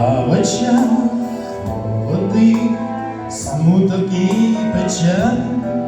а в очах молодих смуток і печаль.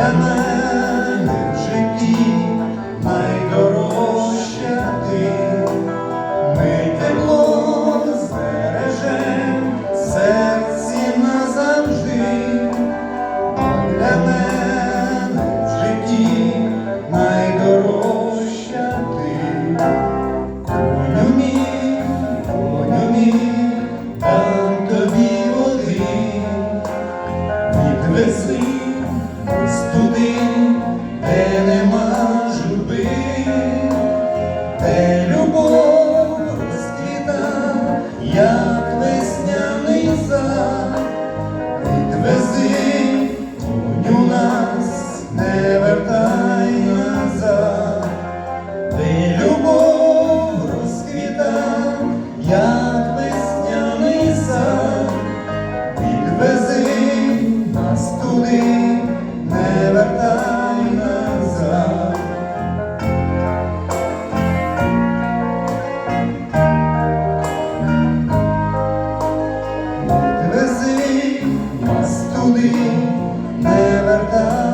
для мене в житті найдорожча ти. Ми тепло збережем серці назавжди, для мене в житті найдорожча ти. Коню мій, коню мій, дам тобі води, відвези Відвези